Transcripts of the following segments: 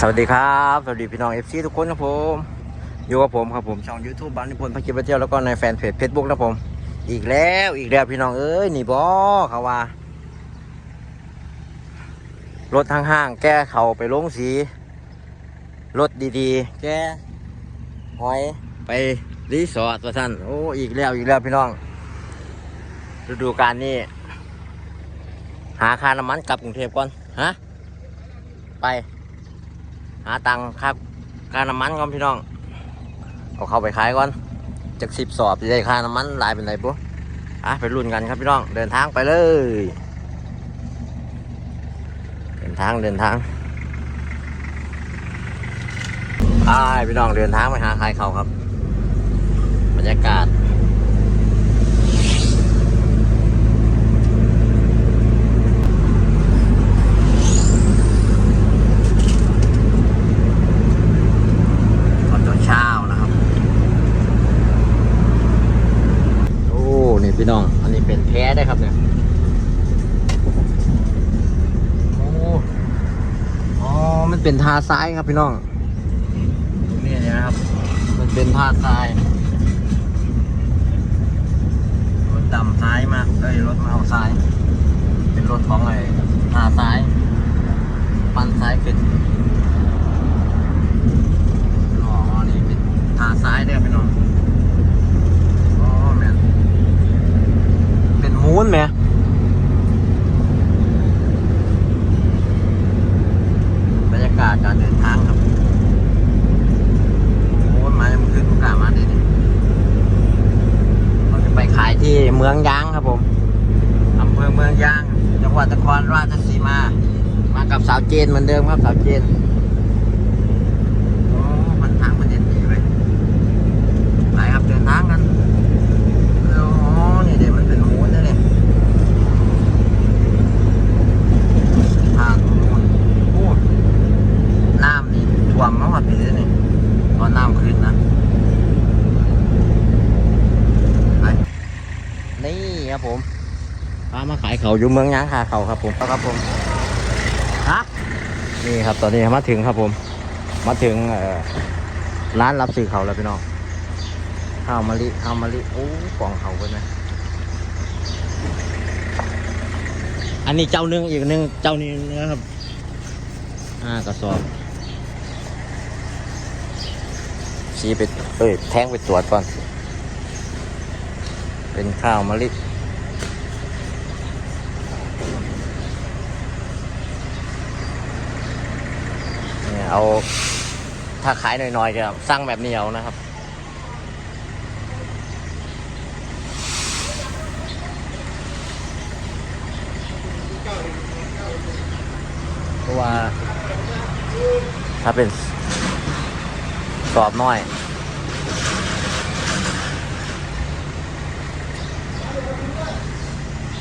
สวัสดีครับ สวัสดีพี่น้องเอฟซีทุกคนครับผม อยู่กับผมครับผม ช่อง YouTube บ้านนิพนธ์พักกิจเที่ยวแล้วก็ในแฟนเพจ Facebook นะผม อีกแล้วอีกแล้วพี่น้องเอ้ยนี่บอเขาว่า รถทางห้างแก้เขาไปลงสี รถดีๆ แก้หอยไปรีสอร์ทว่าท่านโอ้อีกแล้วอีกแล้วพี่น้องฤดูกาลนี้หาค่าน้ำมันกลับกรุงเทพก่อนฮะไป หาตังค่าค่าน้ำมันก่อนพี่น้องเอาเข้าไปขายก่อนจากสิบสอบจะได้ค่าน้ำมันหลายเป็นไรปุ๊บอะไปรุ่นกันครับพี่น้องเดินทางไปเลย เดินทางเดินทางไปพี่น้องเดินทางไปหาขายเขาครับ บรรยากาศ ตอนเช้าๆนะครับ โอ้ นี่ พี่น้อง อันนี้เป็นแพ้ได้ครับเนี่ยโอ้อ๋อ มันเป็นทาซ้ายครับพี่น้องตรงนี้เนี่ยนะครับ มันเป็นทาซ้ายรถดำซ้ายมาเอ้ยรถมาเอาซ้าย เป็นรถของไอ้ทาซ้าย ปันซ้ายขึ้นอ๋อนี่เป็นทางซ้ายเด้อพี่น้อง อ๋อแม่น เป็นมูนไหมบรรยากาศการเดินทางครับโอ้ยมายังขึ้นประกล้ามาเด็ดเราจะไปขายที่เมืองยางครับผมอำเภอเมืองยาง จังหวัดนครราชสีมา มากับสาวเจนเหมือนเดิมครับสาวเจน โอ้มันทางมันเด่นดีเลยไปครับเดินทางกันอ๋อนี่เดี๋ยวมันเป็นหมูนะเนี่ยทางมูนโอ้น้ำนี่ท่วมมาหมดปีเลยนี่ตอนน้ำขึ้นนะไปนี่ครับผมพามาขาย เขาอยู่เมืองยางคาเขาครับผมครับผมฮะนี่ครับตอนนี้มาถึงครับผม มาถึงเอ่อร้านรับซื้อเขาแล้วพี่น้องข้าวมะลิข้าวมะลิโอ้กล่องเขาเป็นไหมอันนี้เจ้าหนึงอีกหนึงเจ้านี้นะครับห้ากระสอบชี้ไปเอ้ยแทงไปตรวจก่อน เป็นข้าวมะลิ เอาถ้าขายหน่อยๆจะสร้างแบบเหนี้เอานะครับเพราะว่า ถ้าเป็นกรอบน้อย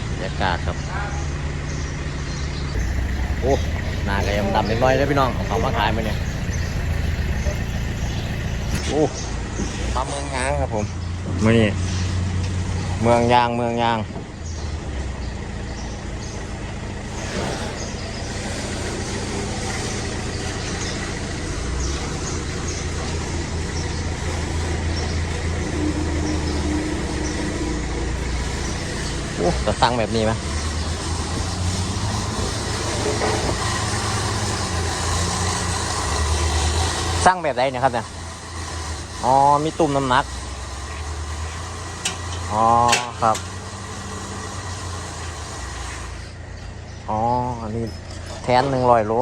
บรรยากาศครับ โอ้ หน้าก็ยังดำเล็กน้อยเลยพี่น้องเอาเขามาขายไหมเนี่ยโอ้มาเมืองยางครับผมมานี่เมืองยางเมืองยางโอ้จะสั่งแบบนี้ไหม สร้างแบบไหนเนี่ยครับเนี่ยอ๋อมีตุ่มน้ำหนักอ๋อครับอ๋ออันนี้แทนหนึ่งร้อยโล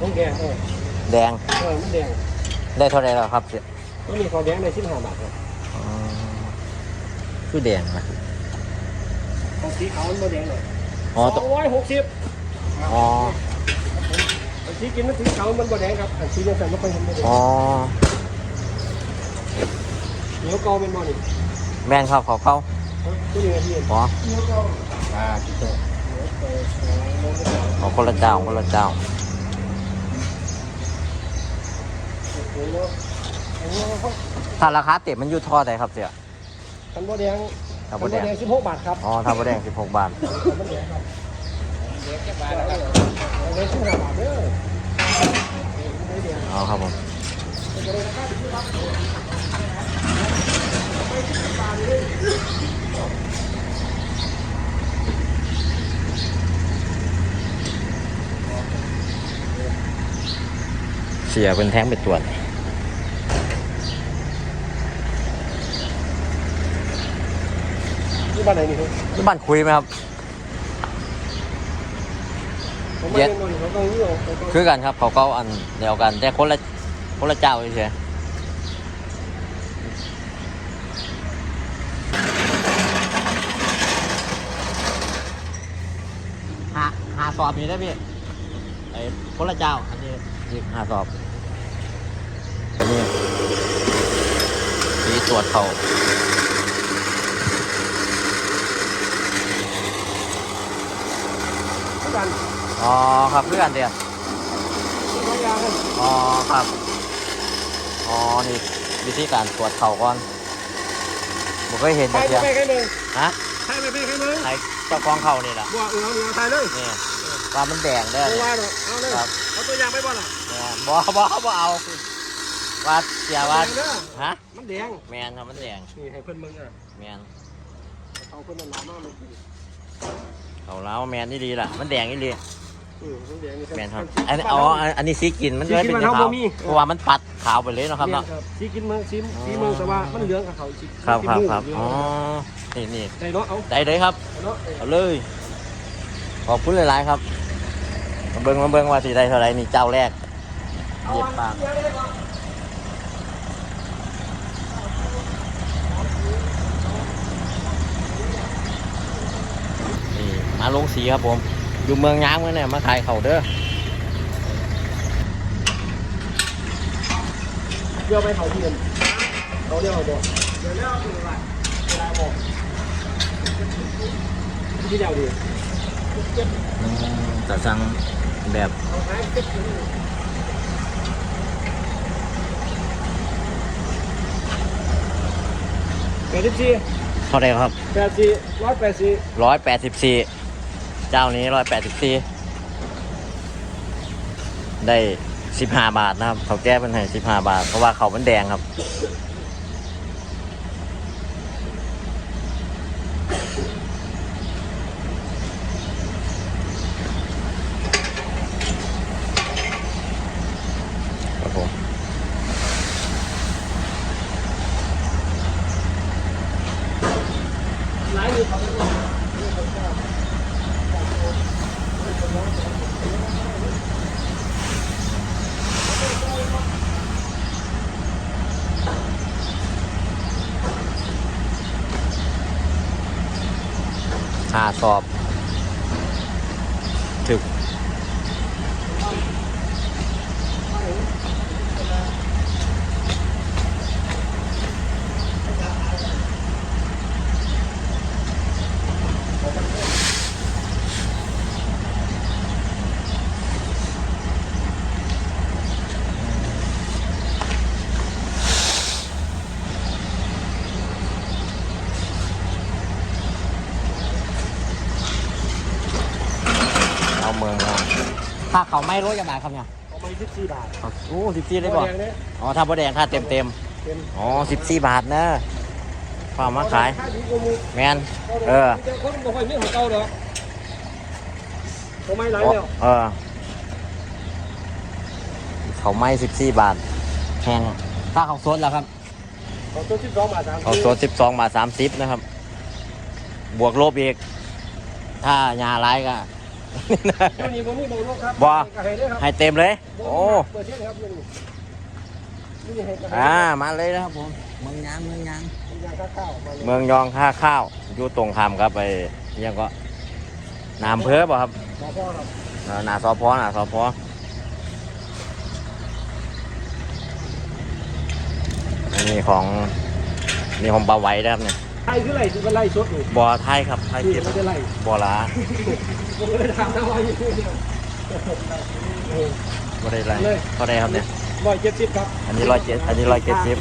ของแดงเออแดงเออมันแดงได้เท่าไหรแล้วครับเสียมันมีของแดงในสิบห้าบาทครับอ๋อคือแดงนะของสีขาวมันบ่แดงเลยอ๋อสตองร้อยหกสิบอ๋ออันสีกินมันสีขาวมันบ่แดงครับอันสียังใส่ไม่ค่อยเห็นบ่แดงอ๋อเหนียวเกาเป็นบ่นี่แม่นครับเขาเข้าตัวนี้ไงพี่อ๋อเหนียวเกาอ่าจิตโตเหนียวเกาคนละเจ้าคนละเจ้า โอ้โหโอ้โห ถ้าราคาเต็มมันอยู่ท่อใดครับเสียคันโบแดงถ้าคันโบแดงสิบหกบาทครับ อ๋อถ้าบ่แดง16บาทคันโบแดงสิบห้าบาทเออ๋อครับผมเสียเป็นแท้งไปตรวจ ที่บ้านไหนนี่ครับที่บ้านคุยไหมครับ ผมไม่ได้นอนเขาต้องเลือกเขาต้องคือกันครับ เขาก็อันเดียวกัน แต่คนละคนละเจ้าเฉยหาหาสอบนี่ได้พี่ไอ้คนละเจ้า อันนี้อีกหาสอบอันนี้มีตรวจเขา ทุกวัน อ๋อครับคือกันเดียวที่เขายางกันอ๋อครับ อ๋อนี่วิธีการตรวจเข่าก่อนผมเคยเห็นใครแต่เดียวไม่ไปใครมึงฮะใครไม่ไปใครมึงไอ้เจ้าของเข่านี่แหละบัวเอือเอือใครเลยนี่ว่ามันแดงเด้อไม่เนี่ยว่าหรอกเอาเลยครับเอาตัวอย่างไปบ่ล่ะเนี่ยบ่บ่บ่เอาว่าเสียว่าแดงเด้อฮะมันแดงแมนครับมันแดงนี่ให้เพิ่นมึงอะแมนเขาเพิ่นมันหนามากเลยเขาแล้วแมนนี่ดีล่ะ มันแดงนี่ดีอืมมัน แดงนี่แมนครับอันนี้อ๋ออันอันนี้สีกินมันเลยเป็นสีกินมันขาวเอาบ่มีเพราะว่ามันปัดขาวไปเลยเนาะครับเนาะสีกินเมืองสีสีเมืองแต่ว่ามันเหลืองกับเขาสีครับสีครับม่วงครับเหลืงอ๋อนี่นี่ใจเนาะเอาได้เลยครับเอาเนาะเอาเลยขอบคุณหลายๆครับมาเบิ้งมาเบิ้งว่าสีได้เท่าไหรนี่เจ้าแรกเหยียบปากนี่มาลงสีครับผม อยู่เมืองย้างเมื่อเนี่ยมาขายเขาเด้อเดี๋ยวไปเขาที่เงินเขาเรียกว่าบ่เดี๋ยวแล้วคือว่าเวลาบอกที่เดียวดีอืมแต่สั่งแบบเอาหายเจ็บเลยแปดสิบสี่เท่าไหรครับแปดสี่ร้อยแปดสี่ร้อยแปดสิบสี่ เจ้านี้ร้อยแปดสิบสี่ได้สิบห้าบาทนะครับ เขาแก้เป็นให้สิบห้าบาท เพราะว่าเขาเป็นแดงครับผม หลายอยู่เขาเป็นว่า หาสอบ ถึก เอาเมืองครับ ถ้าเขาไม่รู้จะบาทครับเนี่ยเอาไปสิบสี่บาทโอ้สิบสี่ได้บ่แดงเนี่ยอ๋อถ้าบ่แดงค่าเต็มเต็มเป็นๆอ๋อสิบสี่บาทนะความมาขาย ค่าดีกว่าหมูแมนเออแต่คนบ่ค่อยมีของเก่าดอกเขาไม่หลายแล้วเออ เขาไม่สิบสี่บาทแพงถ้าเขาสดแล้วครับ เขาตัวสิบสองบาทสามเขาสดสิบสองบาทสามสิบนะครับ บวกลบอีก ถ้ายาร้ายก็ เดี๋ยวนี้ผมมีโบนครับบ่ก็ให้ด้วยครับให้เต็มเลย โอ้เปิดเที่ยงครับเดี๋ยวนี้นี่ให้กระให้อ่ามาเลยนะครับผมเมืองยางเมืองยางเป็นยางข้าวๆมาเลยเมืองยองท่าข้าวอยู่ตรงข้ามครับไปยังก็นามเพ้อป่ะครับมาพ่อครับเออนาซอพอนาซอพออันนี้ของนี่ของปลาไหว้นะครับเนี่ย ยคือไรที่เป็นไรสดนี่บ่อไทยครับไทยนี่เก็บไม่ได้ไรบ่อหลาผมเลยถามนะว่าอยู่เนี่ยบ่ได้ไรเลยเท่าไรครับเนี่ยร้อยเจ็ดสิบครับ อันนี้ร้อยเจ็ดอันนี้ร้อยเจ็ดสิบ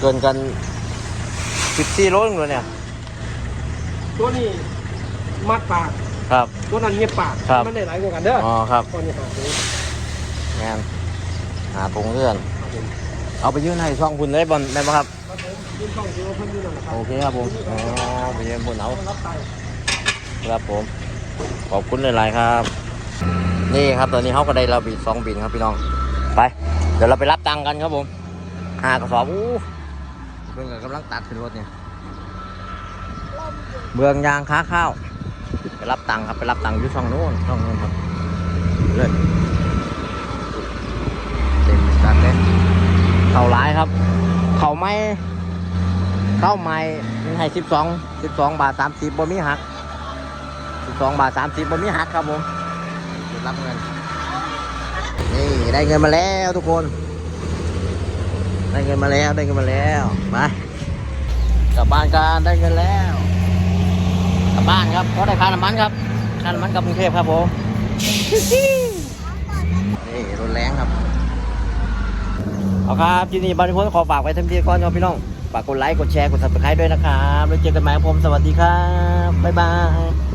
เกินกันสิบสี่โลนึงเลยเนี่ย ตัวนี้มัดปาก ครับ ตัวนั้นเงียบปากครับมันได้หลายกว่ากันเด้อ อ๋อครับตัวนี้หาตัวนี้งานหาถุงเพื่อน เอาไปยื่นให้ช่องคุณได้บอลได้ไหมครับ ครับผมยื่นช่องเดียวเพิ่นยื่นั่นแหละครับโอเคครับผมอ๋อไปยื่นบนเอารับไปครับผม ขอบคุณหลาย ๆ ครับ นี่ครับตอนนี้เขาก็ได้เราบีสองบินครับพี่น้อง ไป เดี๋ยวเราไปรับตังค์กันครับผมหากระสอบอู้เพื่อนกำลังตัดขึ้นรถเนี่ย เบืองยางค้าข้าว ไปรับตังค์ครับ ไปรับตังค์อยู่ช่องโน้นช่องโน้นครับเลยเต็มจัดเลย เข่าร้ายครับ เข่าไม่ เข้าไม่ให้สิบสองสิบสองบาทสามสิบบ่มีหักสิบสองบาทสามสิบบ่มีหักครับผมเดี๋ยวรับเงินนี่ได้เงินมาแล้วทุกคน ได้เงินมาแล้วได้เงินมาแล้วไปกลับบ้านกันได้เงินแล้วกลับบ้านครับเพราะได้ค่าน้ำมันครับค่าน้ำมันกับกรุงเทพครับผมนี่รถแรงครับเอาครับที่นี่บริพนขอฝากไว้ท่านี้ก่อนครับพี่น้อง ฝากกดไลค์ กดแชร์ กด subscribe ด้วยนะครับ แล้วเจอกันใหม่ครับผม สวัสดีครับ บ๊ายบาย